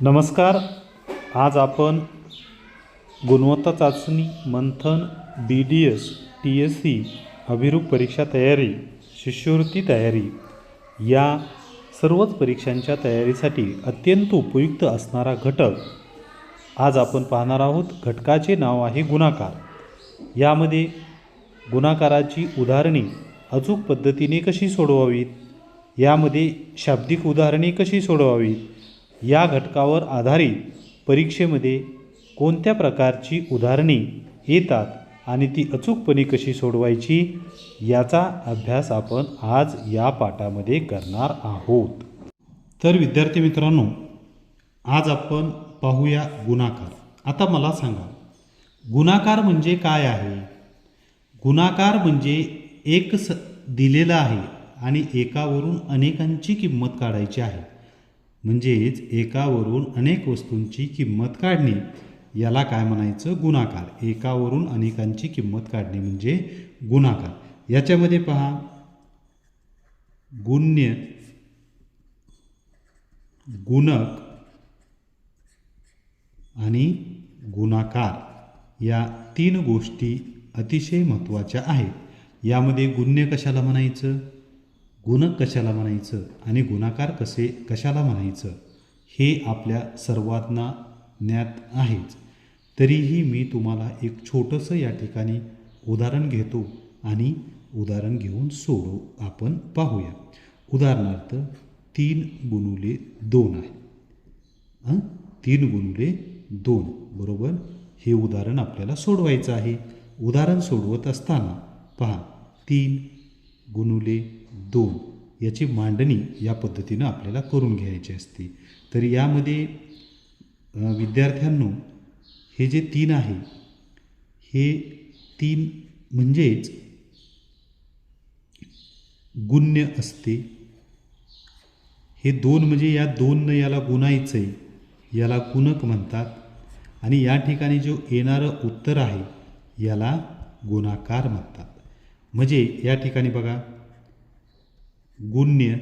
नमस्कार. आज आपण गुणवत्ता चाचणी Manthan B D S T S C Abhiroop परीक्षा तयारी शिष्यवृत्ती तयारी या सर्वच परीक्षांच्या तयारीसाठी अत्यंत उपयुक्त असणारा घटक आज आपण पाहणार आहोत. घटकाचे नाव आहे गुणाकार. यामध्ये गुणाकाराची उदाहरणे अचूक पद्धतीने कशी सोडवावीत? यामध्ये शाब्दिक उदाहरणे कशी सोडवावीत? या घटकावर आधारित परीक्षेमध्ये कोणत्या प्रकारची उदाहरणे येतात आणि ती अचूकपणे कशी सोडवायची याचा अभ्यास आपण आज या पाठामध्ये करणार आहोत. तर विद्यार्थी मित्रांनो आज आपण पाहूया गुणाकार. आता मला सांगा गुणाकार म्हणजे काय आहे? गुणाकार म्हणजे एक स दिलेला आहे आणि एकावरून अनेकांची किंमत काढायची आहे. म्हणजेच एकावरून अनेक वस्तूंची किंमत काढणे. याला काय म्हणायचं? गुणाकार. एकावरून अनेकांची किंमत काढणे म्हणजे गुणाकार. याच्यामध्ये पहा. गुण्य गुणक आणि गुणाकार या तीन गोष्टी अतिशय महत्त्वाच्या आहेत. यामध्ये गुण्य कशाला म्हणायचं? गुणक कशाला म्हणायचं आणि गुणाकार कसे कशाला म्हणायचं हे आपल्या सर्वांना ज्ञात आहेच. तरीही मी तुम्हाला एक छोटंसं या ठिकाणी उदाहरण घेतो आणि उदाहरण घेऊन सोडू आपण पाहूया. उदाहरणार्थ तीन गुणुले दोन आहे. तीन गुणुले दोन बरोबर? हे उदाहरण आपल्याला सोडवायचं आहे. उदाहरण सोडवत असताना पहा तीन गुणुले दोन याची मांडणी या पद्धतीनं आपल्याला करून घ्यायची असते. तर यामध्ये विद्यार्थ्यांनो हे जे तीन आहे हे तीन म्हणजेच गुण्य असते. हे दोन म्हणजे या दोननं याला गुणायचं आहे याला गुणक म्हणतात. आणि या ठिकाणी जो येणारं उत्तर आहे याला गुणाकार म्हणतात. म्हणजे या ठिकाणी बघा गुण्य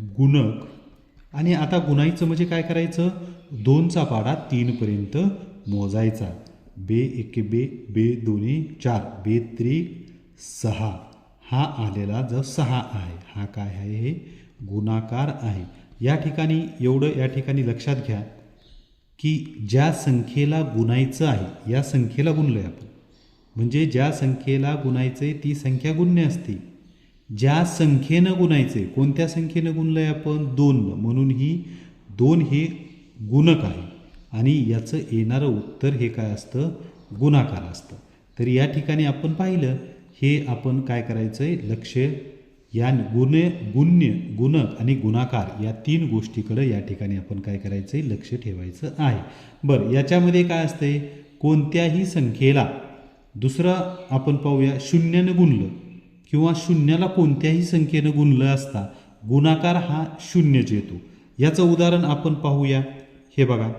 गुणक. आणि आता गुणायचं म्हणजे काय करायचं? दोनचा पाडा तीनपर्यंत मोजायचा. बे एके बे बे दोन्ही चार बे त्रि सहा. हा आलेला जो सहा आहे हा काय आहे? हे गुणाकार आहे. या ठिकाणी एवढं या ठिकाणी लक्षात घ्या की ज्या संख्येला गुणायचं आहे या संख्येला गुणलं आहे आपण. म्हणजे ज्या संख्येला गुणायचं आहे ती संख्या गुण्य असते. ज्या संख्येनं गुणायचं आहे कोणत्या संख्येनं गुणलं आहे आपण? दोननं म्हणून ही दोन हे गुणक आहे. आणि याचं येणारं उत्तर हे काय असतं? गुणाकार असतं. तर या ठिकाणी आपण पाहिलं हे आपण काय करायचं आहे लक्ष या गुण गुण्य गुणक आणि गुणाकार या तीन गोष्टीकडं या ठिकाणी आपण काय करायचं आहे लक्ष ठेवायचं आहे. बरं याच्यामध्ये काय असतंय? कोणत्याही संख्येला दुसरं आपण पाहूया शून्यनं गुणलं. किंवा शून्याला कोणत्याही संख्येनं गुणलं असता गुणाकार हा शून्यच येतो. याचं उदाहरण आपण पाहूया. हे बघा.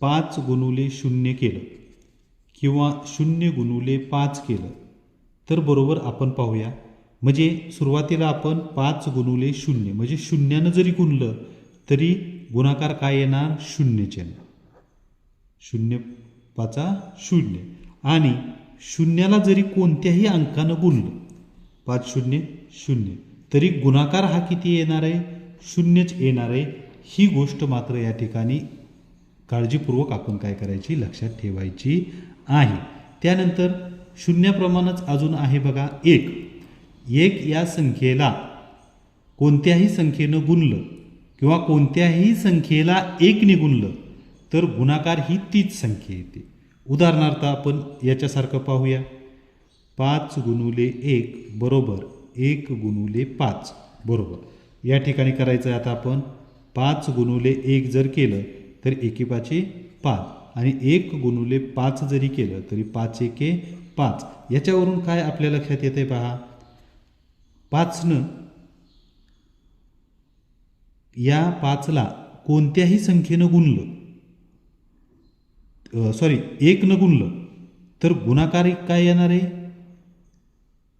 पाच गुणुले शून्य केलं किंवा शून्य गुणुले पाच केलं. तर बरोबर आपण पाहूया. म्हणजे सुरुवातीला आपण पाच गुणुले शून्य म्हणजे शून्यानं जरी गुणलं तरी गुणाकार काय येणार? शून्यच येणार. शून्य पाचा शून्य. आणि शून्याला जरी कोणत्याही अंकानं गुणलं पाच शून्य शून्य. तरी गुणाकार हा किती येणार आहे? शून्यच येणार आहे. ही गोष्ट मात्र या ठिकाणी काळजीपूर्वक आपण काय करायची? लक्षात ठेवायची आहे. त्यानंतर शून्याप्रमाणेच अजून आहे बघा एक. एक या संख्येला कोणत्याही संख्येनं गुणलं किंवा कोणत्याही संख्येला एकने गुणलं तर गुणाकार ही तीच संख्या येते. उदाहरणार्थ आपण याच्यासारखं पाहूया. पाच गुणुले एक बरोबर एक गुणुले पाच बरोबर. या ठिकाणी करायचं आहे आता आपण पाच गुणुले एक जर केलं तर एके पाचे. पाच आणि एक गुणुले पाच जरी केलं तरी पाच एके पाच. याच्यावरून काय आपल्या लक्षात येते पहा? पाचनं या पाचला कोणत्याही संख्येनं गुणलं सॉरी एकनं गुणलं तर गुणाकार काय येणार आहे?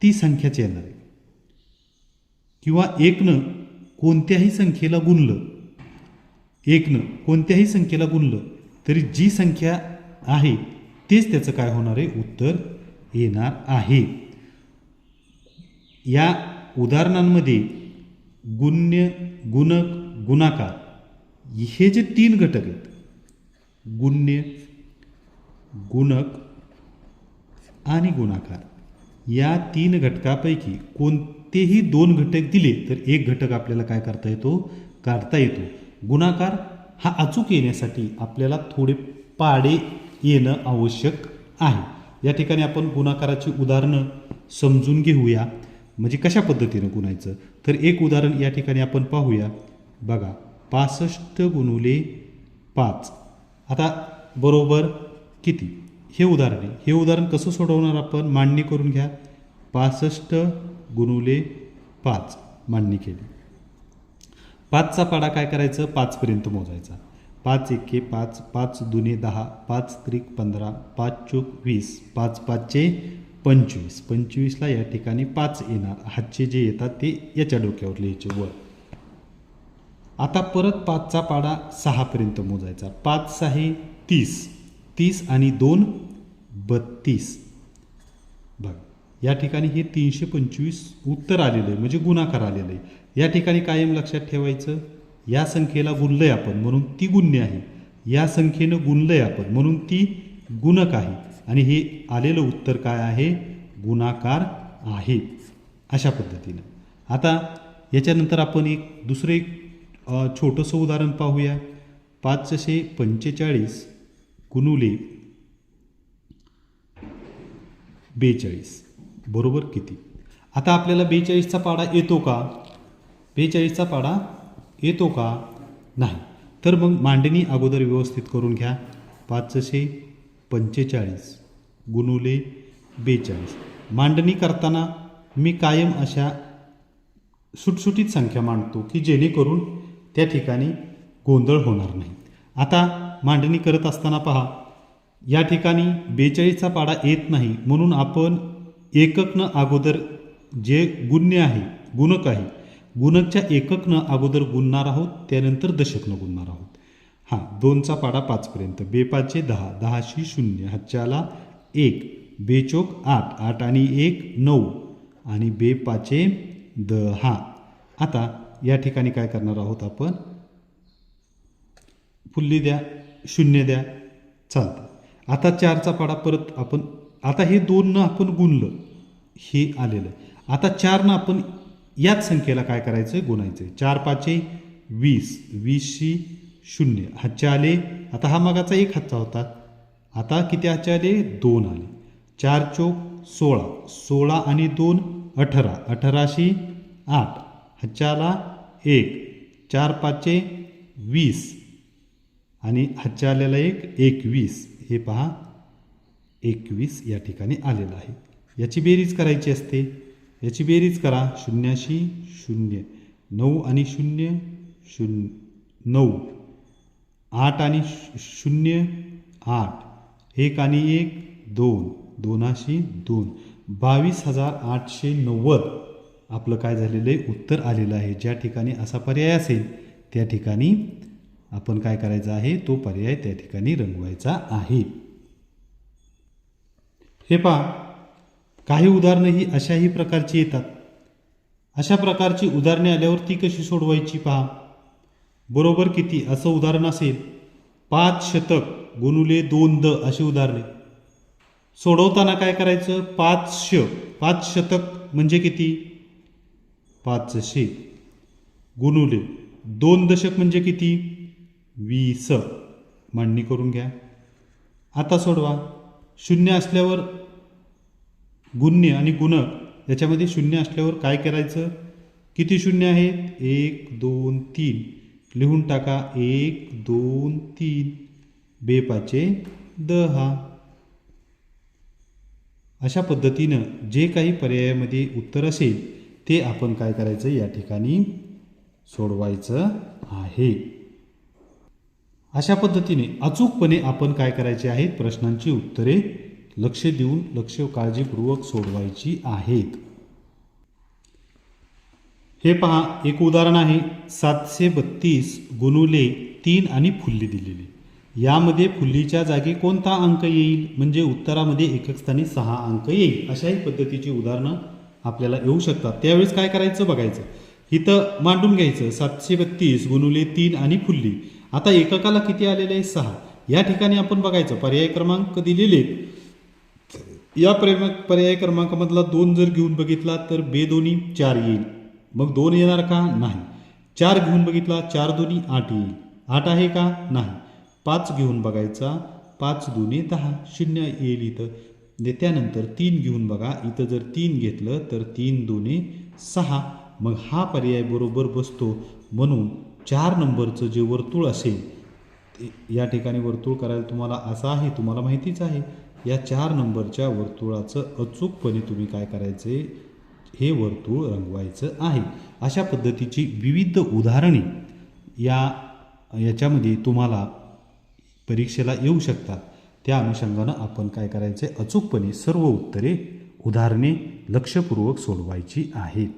ती संख्याच येणार आहे. किंवा एकनं कोणत्याही संख्येला गुणलं एकनं कोणत्याही संख्येला गुणलं तरी जी संख्या आहे तेच त्याचं काय होणार आहे? उत्तर येणार आहे. या उदाहरणांमध्ये गुण्य गुणक गुणाकार हे जे तीन घटक आहेत गुण्य गुणक आणि गुणाकार या तीन घटकापैकी कोणतेही दोन घटक दिले तर एक घटक आपल्याला काय करता येतो? काढता येतो. गुणाकार हा अचूक येण्यासाठी आपल्याला थोडे पाडे येणं आवश्यक आहे. या ठिकाणी आपण गुणाकाराची उदाहरणं समजून घेऊया. म्हणजे कशा पद्धतीनं गुणायचं? तर एक उदाहरण या ठिकाणी आपण पाहूया. बघा पासष्ट गुणुले पाच. आता बरोबर किती? हे उदाहरण आहे. हे उदाहरण कसं सोडवणार आपण? मांडणी करून घ्या. पासष्ट गुणुले पाच. मांडणी केली. पाचचा पाडा काय करायचं? पाचपर्यंत मोजायचा. पाच एके पाच पाच दुने दहा पाच त्रिक पंधरा पाच चोक वीस पाच पाचचे पंचवीस. पंचवीसला या ठिकाणी पाच येणार. हातचे जे येतात ते याच्या डोक्यावर लिहायचे वर. आता परत पाचचा पाडा सहापर्यंत मोजायचा. पाच सहा तीस. तीस आणि दोन बत्तीस. बघ या ठिकाणी हे तीनशे पंचवीस उत्तर आलेलं आहे म्हणजे गुणाकार आलेलं आहे. या ठिकाणी कायम लक्षात ठेवायचं या संख्येला गुणलंय आपण म्हणून ती गुण्य आहे. या संख्येनं गुणलंय आपण म्हणून ती गुणक आहे. आणि हे आलेलं उत्तर काय आहे? गुणाकार आहे अशा पद्धतीनं. आता याच्यानंतर आपण एक दुसरं एक छोटंसं उदाहरण पाहूया. पाचशे पंचेचाळीस गुणुले बेचाळीस. बरोबर किती? आता आपल्याला बेचाळीसचा पाडा येतो का? बेचाळीसचा पाडा येतो का? नाही. तर मग मांडणी अगोदर व्यवस्थित करून घ्या. पाचशे पंचेचाळीस गुणुले बेचाळीस. मांडणी करताना मी कायम अशा सुटसुटीत संख्या मांडतो की जेणेकरून त्या ठिकाणी गोंधळ होणार नाही. आता मांडणी करत असताना पहा. या ठिकाणी बेचाळीसचा पाडा येत नाही म्हणून आपण एककनं अगोदर जे गुण्य आहे गुणक आहे गुणकच्या एककनं अगोदर गुणणार आहोत त्यानंतर दशकनं गुणणार आहोत. हां दोनचा पाडा पाचपर्यंत. बेपाचे दहा दहाशी शून्य हच्च्याला एक बेचोक आठ आठ आणि एक नऊ आणि बेपाचे दहा. आता या ठिकाणी काय करणार आहोत आपण? फुल्ली द्या. शून्य द्या. चालतं. आता चारचा पाडा परत आपण आता हे दोननं आपण गुणलं. हे आलेलं. आता चारनं आपण याच संख्येला काय करायचं आहे गुणायचं आहे चार पाचे वीस. वीसशी शून्य. हच्चे आले. आता हा मागाचा एक हातचा होता. आता किती हच्चे आले? दोन आले. चार चोक सोळा. सोळा आणि दोन अठरा. अठराशी आठ. हातच्या आला एक. चार पाचचे वीस. आणि हातच्या आलेला एक एकवीस हे पहा एकवीस या ठिकाणी आलेलं आहे. याची बेरीज करायची असते. याची बेरीज करा शून्याशी शून्य नऊ आणि शून्य शून्य नऊ आठ आणि शून्य आठ एक आणि एक दोन दोनाशी दोन बावीस हजार आठशे नव्वद. आपलं काय झालेलं आहे? उत्तर आलेलं आहे. ज्या ठिकाणी असा पर्याय असेल त्या ठिकाणी आपण काय करायचं आहे? तो पर्याय त्या ठिकाणी रंगवायचा आहे. हे पहा काही उदाहरणं ही अशाही प्रकारची येतात. अशा प्रकारची उदाहरणे आल्यावर ती कशी सोडवायची पहा? बरोबर किती? असं उदाहरण असेल. पाच शतक गुणुले दोन द अशी उदाहरणे. सोडवताना काय करायचं? पाच श पाच शतक म्हणजे किती? पाचशे. गुणुले दोन दशक म्हणजे किती? वीस. मांडणी करून घ्या. आता सोडवा. शून्य असल्यावर गुण्य आणि गुणक याच्यामध्ये शून्य असल्यावर काय करायचं? किती शून्य आहेत एक दोन तीन. लिहून टाका. एक दोन तीन. बेपाचे दहा. अशा पद्धतीनं जे काही पर्यायामध्ये उत्तर असेल ते आपण काय करायचं? या ठिकाणी सोडवायचं आहे. अशा पद्धतीने अचूकपणे आपण काय करायचे आहेत? प्रश्नांची उत्तरे लक्ष देऊन लक्ष काळजीपूर्वक सोडवायची आहेत. हे पहा एक उदाहरण आहे. सातशे बत्तीस गुणुले तीन आणि फुल्ली दिलेली. यामध्ये फुल्लीच्या जागी कोणता अंक येईल? म्हणजे उत्तरामध्ये एकक स्थानी सहा अंक येईल. अशाही पद्धतीची उदाहरणं आपल्याला येऊ शकतात. त्यावेळेस काय करायचं? बघायचं. इथं मांडून घ्यायचं. सातशे बत्तीस गुणुले तीन आणि फुल्ली. आता एककाला किती आलेले आहे? सहा. या ठिकाणी आपण बघायचं. पर्याय क्रमांक दिलेले आहेत. या पर्याय पर्याय क्रमांकामधला दोन जर घेऊन बघितला तर बे दोन्ही चार येईल. मग दोन येणार का? नाही. चार घेऊन बघितला चार दोन्ही आठ येईल. आठ आहे का? नाही. पाच घेऊन बघायचा. पाच दोन्ही दहा. शून्य येईल इथं. त्यानंतर तीन घेऊन बघा. इथं जर तीन घेतलं तर तीन दोन्ही सहा. मग हा पर्याय बरोबर बसतो. म्हणून चार नंबरचं जे वर्तुळ असेल ते- या ठिकाणी वर्तुळ करायला तुम्हाला असं आहे तुम्हाला माहितीच आहे. या चार नंबरच्या वर्तुळाचं अचूकपणे तुम्ही काय करायचे हे वर्तुळ रंगवायचं आहे. अशा पद्धतीची विविध उदाहरणे या याच्यामध्ये तुम्हाला परीक्षेला येऊ शकतात. त्या अनुषंगानं आपण काय करायचे अचूकपणे सर्व उत्तरे उदाहरणे लक्षपूर्वक सोडवायची आहेत.